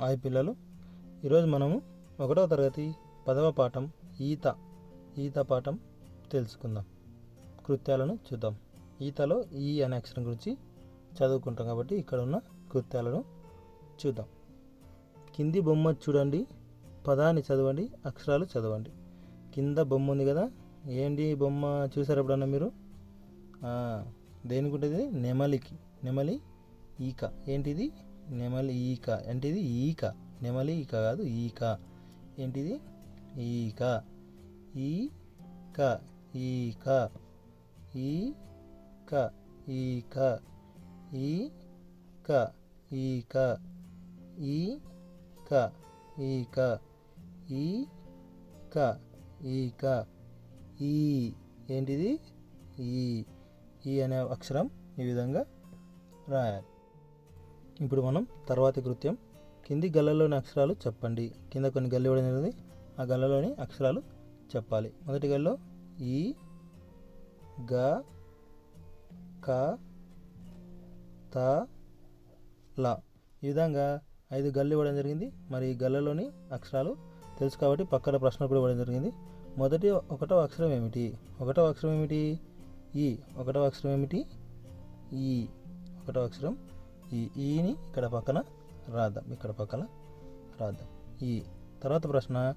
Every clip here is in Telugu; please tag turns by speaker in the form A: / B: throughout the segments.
A: హాయ్ పిల్లలు. ఈరోజు మనము ఒకటవ తరగతి పదవ పాఠం ఈత. ఈత పాఠం తెలుసుకుందాం. కృత్యాలను చూద్దాం. ఈతలో ఈ అనే అక్షరం గురించి చదువుకుంటాం కాబట్టి ఇక్కడ ఉన్న కృత్యాలను చూద్దాం. కింది బొమ్మ చూడండి. పదాన్ని చదవండి. అక్షరాలు చదవండి. కింద బొమ్మ ఉంది కదా. ఏంటి బొమ్మ? చూసారు ఎప్పుడన్నా మీరు? ఆ, దేనికి ఉంటుంది? నెమలికి. నెమలి ఈక. ఏంటిది? నెమలి ఈక ఏంటిది ఈక నెమలి ఈక కాదు ఈక ఏంటిది ఈక ఈక ఈక ఈక ఈక ఈక ఈక ఈక ఈక ఈక ఈక ఈ ఏంటిది ఈ ఈ అనే అక్షరం ఈ విధంగా రాయాలి ఇప్పుడు మనం తర్వాతి కృత్యం. కింది గల్లలోని అక్షరాలు చెప్పండి. కింద కొన్ని గల్లి ఇవ్వడం జరిగింది ఆ గల్లలోని అక్షరాలు చెప్పాలి. మొదటి గల్లో ఈ గ క త ల. ఈ విధంగా ఐదు గల్లు ఇవ్వడం జరిగింది. మరి ఈ గల్లలోని అక్షరాలు తెలుసు కాబట్టి పక్కన ప్రశ్న కూడా ఇవ్వడం జరిగింది. మొదటి ఒకటో అక్షరం ఏమిటి? ఒకటో అక్షరం ఏమిటి? ఈ. ఒకటో అక్షరం ఏమిటి? ఈ. ఒకటో అక్షరం ఈ ఈని ఇక్కడ పక్కన రాద్దాం. ఇక్కడ పక్కన రాద్దాం. ఈ తర్వాత ప్రశ్న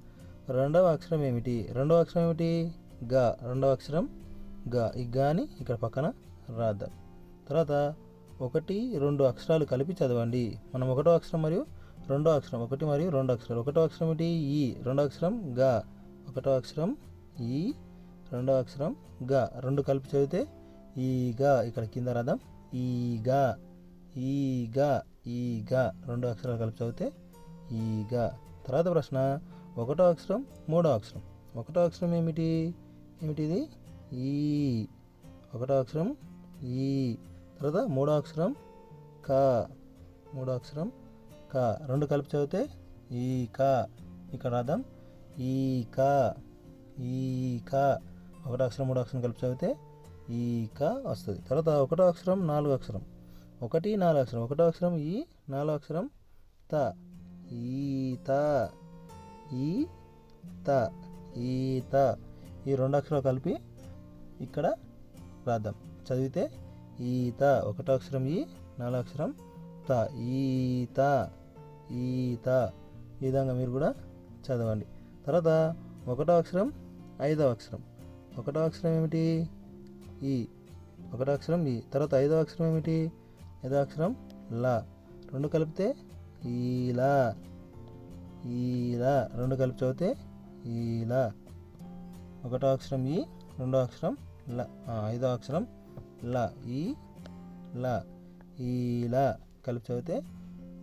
A: రెండవ అక్షరం ఏమిటి? రెండవ అక్షరం ఏమిటి? గా. రెండవ అక్షరం గా. ఈ గాని ఇక్కడ పక్కన రాద్దాం. తర్వాత ఒకటి రెండు అక్షరాలు కలిపి చదవండి. మనం ఒకటో అక్షరం మరియు రెండో అక్షరం ఒకటి మరియు రెండు అక్షరాలు. ఒకటో అక్షరం ఏంటి ఈ. రెండో అక్షరం గా. ఒకటో అక్షరం ఈ. రెండో అక్షరం గా. రెండు కలిపి చదివితే ఈగా ఇక్కడ కింద రాద్దాం. ఈగా ఈగా ఈగా. రెండు అక్షరాలు కలిపి చదివితే ఈగా. తర్వాత ప్రశ్న ఒకటో అక్షరం మూడో అక్షరం. ఒకటో అక్షరం ఏమిటి? ఏమిటిది? ఈ. ఒకటో అక్షరం ఈ. తర్వాత మూడో అక్షరం క. మూడో అక్షరం క. రెండు కలిపి చదివితే ఈ క. ఇక్కడ రాద్దాం. ఈ క. ఈ క. ఒకటో అక్షరం మూడో అక్షరం కలిపి చదివితే ఈ క వస్తుంది. తర్వాత ఒకటో అక్షరం నాలుగో అక్షరం. ఒకటి నాలుగు అక్షరం. ఒకటో అక్షరం ఈ నాలుగు అక్షరం త. ఈత ఈ త. ఈత ఈ రెండు అక్షరాలు కలిపి ఇక్కడ రాద్దాం. చదివితే ఈత ఒకటో అక్షరం ఈ నాలుగు అక్షరం త. ఈత ఈత ఈ విధంగా మీరు కూడా చదవండి. తర్వాత ఒకటో అక్షరం ఐదవ అక్షరం. ఒకటో అక్షరం ఏమిటి? ఈ. ఒకటో అక్షరం ఈ. తర్వాత ఐదవ అక్షరం ఏమిటి? ఏదో అక్షరం లా. రెండు కలిపితే ఈలా. ఈలా. రెండు కలిపి చదివితే ఈలా. ఒకటో అక్షరం ఈ రెండో అక్షరం ల. ఐదో అక్షరం ల. ఈ ల. ఈలా. కలిపి చదివితే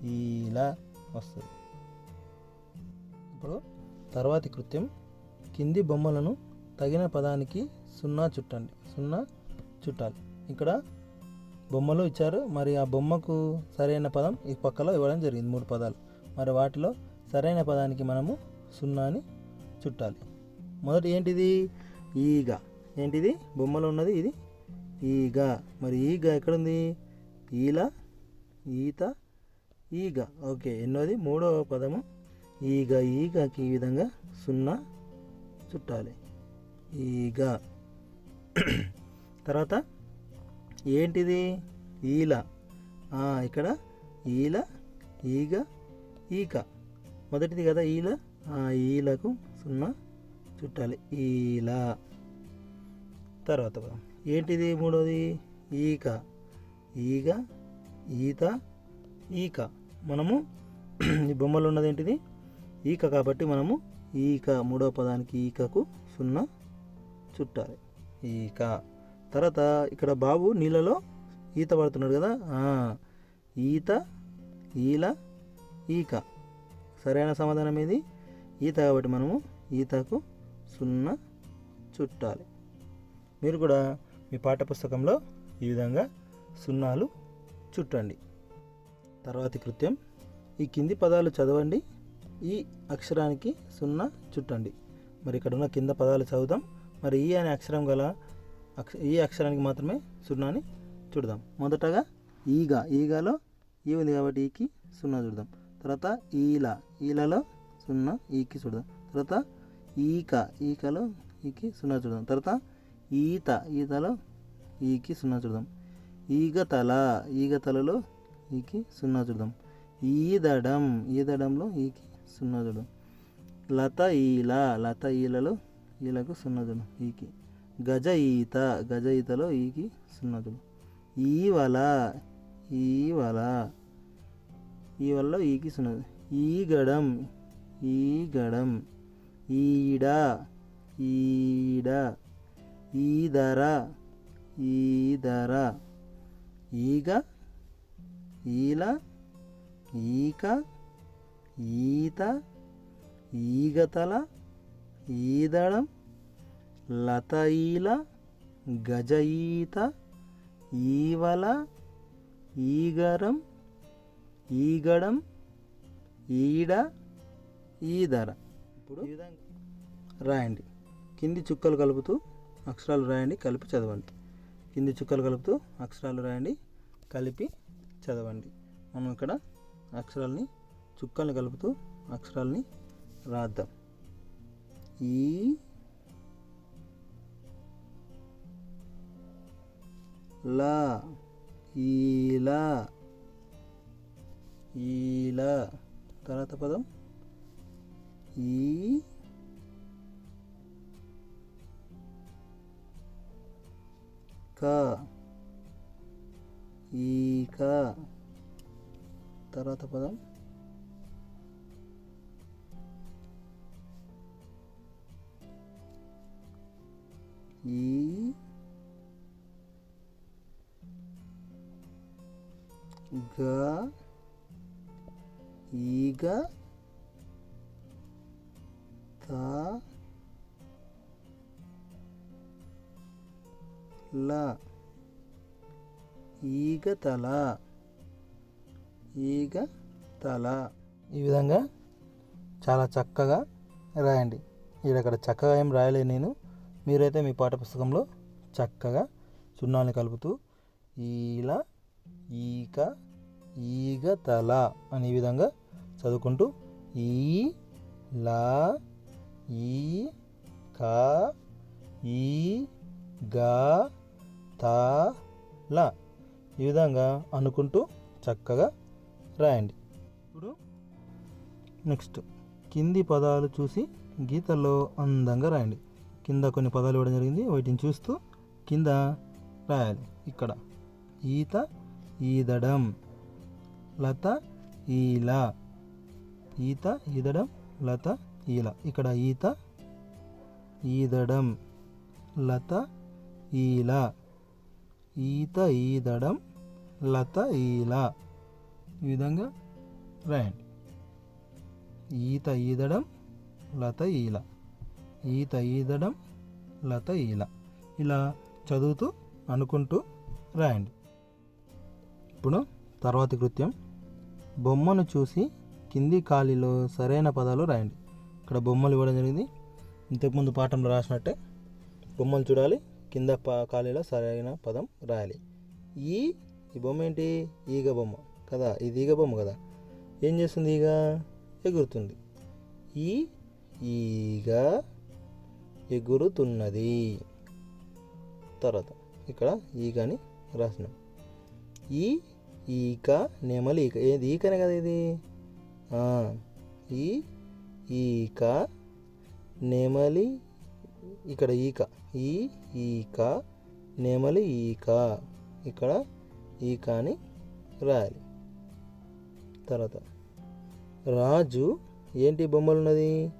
A: ఈలా వస్తుంది. ఇప్పుడు తర్వాతి కృత్యం. కింది బొమ్మలను తగిన పదానికి సున్నా చుట్టండి. సున్నా చుట్టాలి. ఇక్కడ బొమ్మలు ఇచ్చారు. మరి ఆ బొమ్మకు సరైన పదం ఈ పక్కలో ఇవ్వడం జరిగింది మూడు పదాలు. మరి వాటిలో సరైన పదానికి మనము సున్నాని చుట్టాలి. మొదటి ఏంటిది? ఈగ. ఏంటిది? బొమ్మలో ఉన్నది ఇది ఈగ. మరి ఈగ ఎక్కడుంది? ఈల ఈత ఈగ. ఓకే ఎన్నోది? మూడవ పదము ఈగ. ఈగకి ఈ విధంగా సున్నా చుట్టాలి. ఈగ. తర్వాత ఏంటిది? ఈల. ఇక్కడ ఈల ఈగ ఈక. మొదటిది కదా ఈల? ఆ ఈలకు సున్నా చుట్టాలి. ఈల. తర్వాత ఏంటిది మూడోది? ఈక. ఈగ ఈత ఈక. మనము ఈ బొమ్మలో ఉన్నది ఏంటిది? ఈక కాబట్టి మనము ఈక మూడో పదానికి ఈకకు సున్నా చుట్టాలి. ఈక. తర్వాత ఇక్కడ బాబు నీళ్ళలో ఈత పడుతున్నాడు కదా? ఈత ఈల ఈక. సరైన సమాధానం ఏది? ఈత కాబట్టి మనము ఈతకు సున్నా చుట్టాలి. మీరు కూడా మీ పాఠ్యపుస్తకంలో ఈ విధంగా సున్నాలు చుట్టండి. తర్వాతి కృత్యం ఈ కింది పదాలు చదవండి. ఈ అక్షరానికి సున్నా చుట్టండి. మరి ఇక్కడ ఉన్న కింద పదాలు చదువుదాం. మరి ఈ అనే అక్షరం గల అక్ష ఈ అక్షరానికి మాత్రమే సున్నాని చూడదాం. మొదటగా ఈగ ఈగలో ఈ ఉంది కాబట్టి ఈకి సున్నా చూడదాం. తర్వాత ఈల ఈలలో సున్నా ఈకి చూడదాం. తర్వాత ఈక ఈకలో ఈకి సున్నా చూడదాం. తర్వాత ఈత ఈతలో ఈకి సున్నా చూడదాం. ఈగతల ఈగతలలో ఈకి సున్నా చూడదాం. ఈదడం ఈదడంలో ఈకి సున్నా చూడదాం. లత ఈల లత ఈలలో ఈలకు సున్నా చూడడం ఈకి. గజ ఈత గజ ఈతలో ఈకి సున్నా ఈవల ఈవల ఈవలలో ఈకి సున్నా ఈగడం ఈగడం ఈడ ఈడ ఈదర ఈదర ఈగ ఈల ఈక ఈత ఈగతల ఈదడం లత ఈల గజ ఈత ఈవల ఈగరం ఈగడం ఈడ ఈదర. ఇప్పుడు రాయండి. కింది చుక్కలు కలుపుతూ అక్షరాలు రాయండి కలిపి చదవండి. కింది చుక్కలు కలుపుతూ అక్షరాలు రాయండి కలిపి చదవండి. మనం ఇక్కడ అక్షరాలని చుక్కల్ని కలుపుతూ అక్షరాలని రాద్దాం. ఈ లా ఈలా ఈలా తర్వాత పదం ఈ క ఈక తర్వాత పదం ఈ గ ఈగ త ల ఈగ తల ఈగ తల ఈ విధంగా చాలా చక్కగా రాయండి. ఇక్కడ చక్కగా ఏం రాయలేదు నేను. మీరైతే మీ పాఠపుస్తకంలో చక్కగా సున్నాల్ని కలుపుతూ ఇలా ఈక ఈగ తల అనే విధంగా చదువుకుంటూ ఈ లా ఈ క ఈ గా తా ల ఈ విధంగా అనుకుంటూ చక్కగా రాయండి. ఇప్పుడు నెక్స్ట్ కింది పదాలు చూసి గీతల్లో అందంగా రాయండి. కింద కొన్ని పదాలు ఇవ్వడం జరిగింది. వాటిని చూస్తూ కింద రాయాలి. ఇక్కడ ఈత ఈదడం. లత ఈల. ఈత ఈదడం లత ఈల. ఇక్కడ ఈత ఈదడం. లత ఈల. ఈత ఈదడం లత ఈల. ఈ విధంగా రాయండి. ఈత ఈదడం లత ఈల. ఈత ఈదడం లత ఈల. ఇలా చదువుతూ అనుకుంటూ రాయండి. ఇప్పుడు తర్వాతి కృత్యం. బొమ్మను చూసి కింది ఖాళీలో సరైన పదాలు రాయండి. ఇక్కడ బొమ్మలు ఇవ్వడం జరిగింది. ఇంతకుముందు పాఠంలో రాసినట్టే బొమ్మలు చూడాలి కింద ఖాళీలో సరైన పదం రాయాలి. ఈ ఈ బొమ్మ ఏంటి? ఈగ బొమ్మ కదా? ఇది ఈగ బొమ్మ కదా? ఏం చేస్తుంది ఈగ? ఎగురుతుంది. ఈ ఈగ ఎగురుతున్నది. తర్వాత ఇక్కడ ఈగని రాసినాం. ఈ ఈక నెమలి ఈక. ఏది? ఈకనే కదా ఇది? ఈ ఈక నెమలి ఇక్కడ ఈక. ఈ ఈక నెమలి ఈక. ఇక్కడ ఈక అని రాయాలి. తర్వాత రాజు ఏంటి బొమ్మలు ఉన్నది?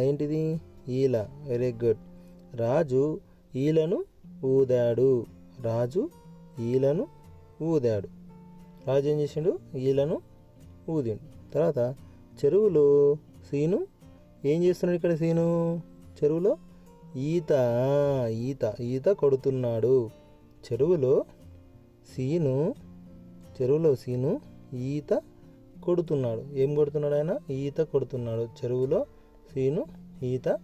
A: ఏంటిది? ఈల. Very good. రాజు ఈలను ఊదాడు. రాజు ఈలను ఊదాడు. రాజు ఏం చేసిండు ఈలను ఊదిండు. తర్వాత చెరువులో సీను ఏం చేస్తున్నాడు ఇక్కడ సీను? చెరువులో ఈత ఈత ఈత కొడుతున్నాడు. చెరువులో సీను చెరువులో సీను ఈత కొడుతున్నాడు. ఏం కొడుతున్నాడు ఆయన? ఈత కొడుతున్నాడు. చెరువులో సీను ఈత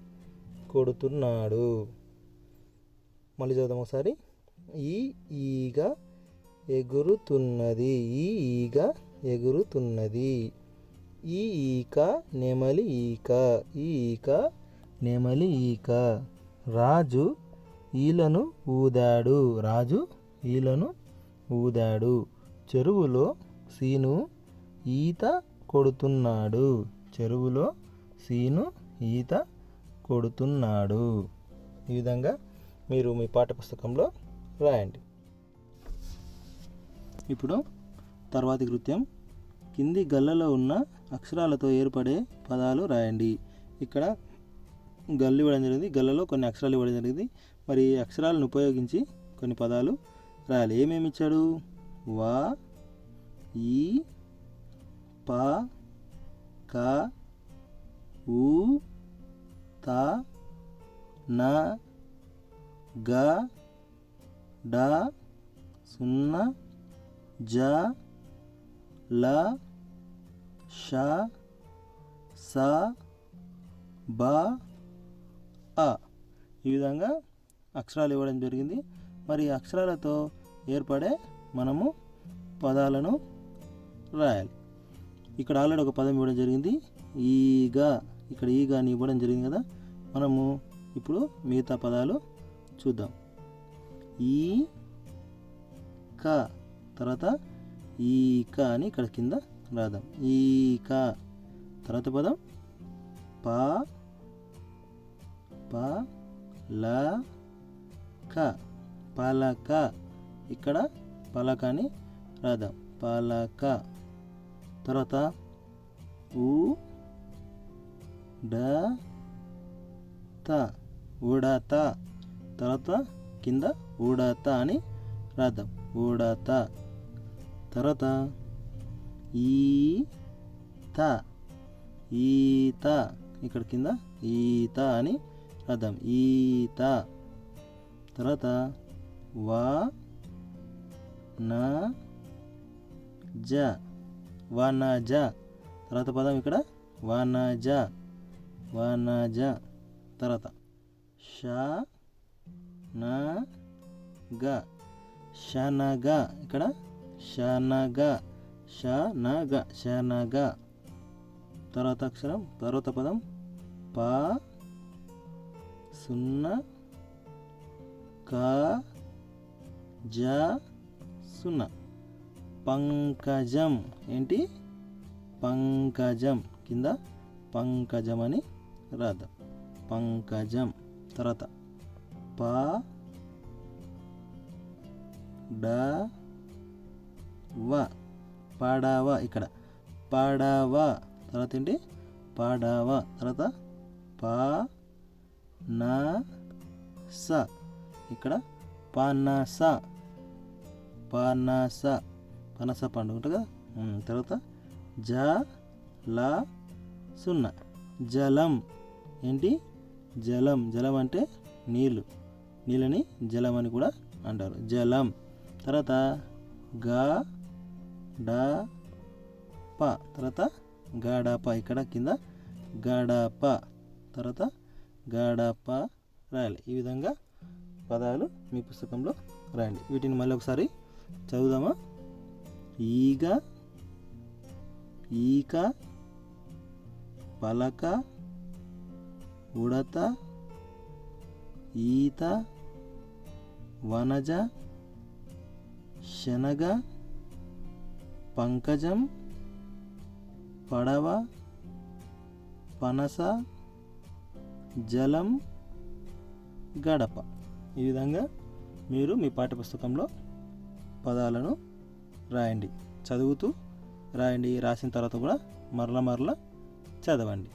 A: కొడుతున్నాడు. మళ్ళీ చదుదాం ఒకసారి. ఈ ఈగ ఎగురుతున్నది. ఈ ఈగ ఎగురుతున్నది. ఈ ఈక నెమలి ఈక. ఈ ఈక నెమలి ఈక. రాజు ఈలను ఊదాడు. రాజు ఈలను ఊదాడు. చెరువులో సీను ఈత కొడుతున్నాడు. చెరువులో సీను ఈత కొడుతున్నాడు. ఈ విధంగా మీరు మీ పాఠ్యపుస్తకంలో రాయండి. ఇప్పుడు తర్వాతి కృత్యం. కింది గల్లలో ఉన్న అక్షరాలతో ఏర్పడే పదాలు రాయండి. ఇక్కడ గల్లు ఇవ్వడం జరిగింది. గల్లలో కొన్ని అక్షరాలు ఇవ్వడం జరిగింది. మరి అక్షరాలను ఉపయోగించి కొన్ని పదాలు రాయాలి. ఏమేమి ఇచ్చాడు? వా ఈ ప క ఊ త న గ డ సున్నా జ ల ష స బ అ. ఈ విధంగా అక్షరాలు ఇవ్వడం జరిగింది. మరి అక్షరాలతో ఏర్పడే మనము పదాలను రాయాలి. ఇక్కడ ఆల్రెడీ ఒక పదం ఇవ్వడం జరిగింది. ఈగా. ఇక్కడ ఈగా అని ఇవ్వడం జరిగింది కదా. మనము ఇప్పుడు మిగతా పదాలు చూద్దాం. ఈ క. తర్వాత ఈక అని ఇక్కడ కింద రాద్దాం. ఈక తర్వాత పదం. ప ప ల క. పలక. ఇక్కడ పలక అని రాద్దాం. పలక. తర్వాత ఉ డ త ఉడత తర్వాత కింద ఉడత అని రాద్దాం. ఉడత తర్వాత ఈత ఈత ఇక్కడ కింద ఈత అని రాద్దాం. ఈత తర్వాత వా నా జ వనజ. తర్వాత పదం ఇక్కడ వనజ వనజ. తర్వాత షా నా గ షనగ ఇక్కడ శనగ శనగ శనగ. తర్వాత అక్షరం తర్వాత పదం ప సున్నా క జ సున్నా. పంకజం. ఏంటి? పంకజం. కింద పంకజం అని రాద్దాం. పంకజం. తర్వాత ప డ వ పాడావా ఇక్కడ. పాడావా తర్వాత ఏంటి? పాడావా తర్వాత పా నా స. ఇక్కడ పానాస. పానాస. పనస పండుగ ఉంటుంది కదా? తర్వాత జ ల సున్నా. జలం. ఏంటి? జలం. జలం అంటే నీళ్ళు. నీళ్ళని జలం అని కూడా అంటారు. జలం. తర్వాత గ డా ప. తర్వాత గాడాప ఇక్కడ కింద గడప తర్వాత గడప రాయాలి. ఈ విధంగా పదాలు మీ పుస్తకంలో రాయండి. వీటిని మళ్ళీ ఒకసారి చదువుదామా? ఈగ ఈక పలక ఉడత ఈత వనజ శనగ పంకజం పడవ పనస జలం గడప. ఈ విధంగా మీరు మీ పాఠ్యపుస్తకంలో పదాలను రాయండి. చదువుతూ రాయండి. రాసిన తర్వాత కూడా మరల మరల చదవండి.